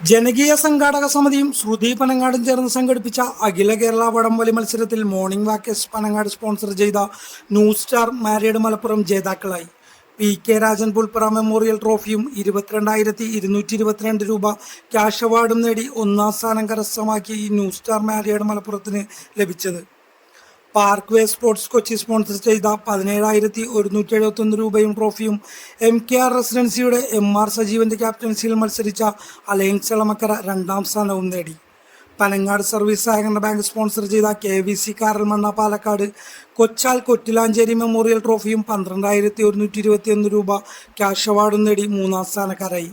ജനകീയ സംഘാടക സമിതിയും ശ്രുതി പനങ്ങാടും ചേർന്ന് സംഘടിപ്പിച്ച അഖില കേരള വടംവലി മത്സരത്തിൽ മോർണിംഗ് വാക്കേഴ്സ് പനങ്ങാട് സ്പോൺസർ ചെയ്ത ന്യൂ സ്റ്റാർ മാരിയഡ് മലപ്പുറം ജേതാക്കളായി. P K Rajan Pulpara memorial ട്രോഫിയും ഇരുപത്തിരണ്ടായിരത്തി ഇരുന്നൂറ്റി ഇരുപത്തിരണ്ട് രൂപ ക്യാഷ് അവാർഡും നേടി ഒന്നാം സ്ഥാനം കരസ്ഥമാക്കി ന്യൂ സ്റ്റാർ മാരിയഡ് മലപ്പുറത്തിന് ലഭിച്ചത്. Park way sports Kochi sponsor ചെയ്ത പതിനേഴായിരത്തി ഒരുന്നൂറ്റി എഴുപത്തൊന്ന് രൂപയും ട്രോഫിയും എം കെ ആർ റെസിഡൻസിയുടെ എം ആർ സജീവന്റെ ക്യാപ്റ്റൻസിയിൽ മത്സരിച്ച അലയൻസ് എളമക്കര രണ്ടാം സ്ഥാനവും നേടി. പനങ്ങാട് സർവീസ് സഹകരണ ബാങ്ക് സ്പോൺസർ ചെയ്ത K V C Karalmanna Palakkad Kochal Kottilanchery memorial ട്രോഫിയും പന്ത്രണ്ടായിരത്തി ഒരുന്നൂറ്റി ഇരുപത്തിയൊന്ന് രൂപ ക്യാഷ് അവാർഡും നേടി മൂന്നാം സ്ഥാനക്കാരായി.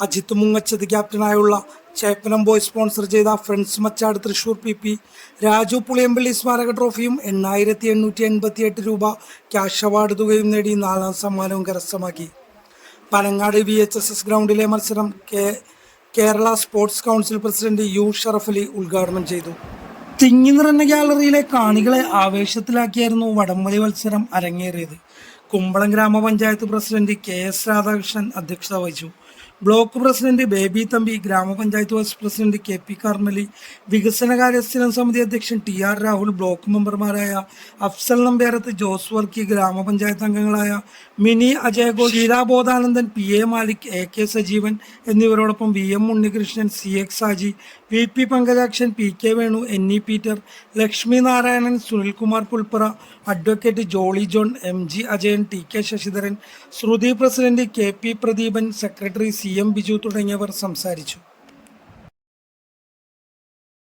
അജിത്ത് മുങ്ങച്ചത് ക്യാപ്റ്റനായുള്ള ചേപ്പനം ബോയ് സ്പോൺസർ ചെയ്ത friends Machad Thrissur P P Raju Puliyampally സ്മാരക ട്രോഫിയും എണ്ണായിരത്തി എണ്ണൂറ്റി എൺപത്തി എട്ട് രൂപ ക്യാഷ് അവാർഡ് തുകയും നേടി നാലാം സമ്മാനവും കരസ്ഥമാക്കി. Panangad V H S S ഗ്രൗണ്ടിലെ മത്സരം K Kerala sports council president U Sharafali ഉദ്ഘാടനം ചെയ്തു. തിങ്ങി നിറഞ്ഞ ഗാലറിയിലെ കാണികളെ ആവേശത്തിലാക്കിയായിരുന്നു വടംവലി മത്സരം അരങ്ങേറിയത്. കുമ്പളം ഗ്രാമപഞ്ചായത്ത് പ്രസിഡന്റ് കെ എസ് രാധാകൃഷ്ണൻ അധ്യക്ഷത വഹിച്ചു. ബ്ലോക്ക് പ്രസിഡന്റ് ബേബി തമ്പി ഗ്രാമപഞ്ചായത്ത് vice president K P Karmali വികസനകാര്യ സ്ഥിരം സമിതി അധ്യക്ഷൻ ടി ആർ രാഹുൽ ബ്ലോക്ക് മെമ്പർമാരായ അഫ്സൽ നമ്പ്യാരത്ത് ജോസ് വർക്കി ഗ്രാമപഞ്ചായത്ത് അംഗങ്ങളായ Mini Ajayagol Sheelabodhanandan P A Malik A K Sajeevan എന്നിവരോടൊപ്പം V M Unnikrishnan C X Saji V P Pankajakshan P K Venu N E Peter Lakshmi Narayanan Sunilkumar Pulpara advocate Jolly John M G Ajayan T K Sasidharan Sruthi president K P Pradeepan secretary C M Biju തുടങ്ങിയവർ സംസാരിച്ചു.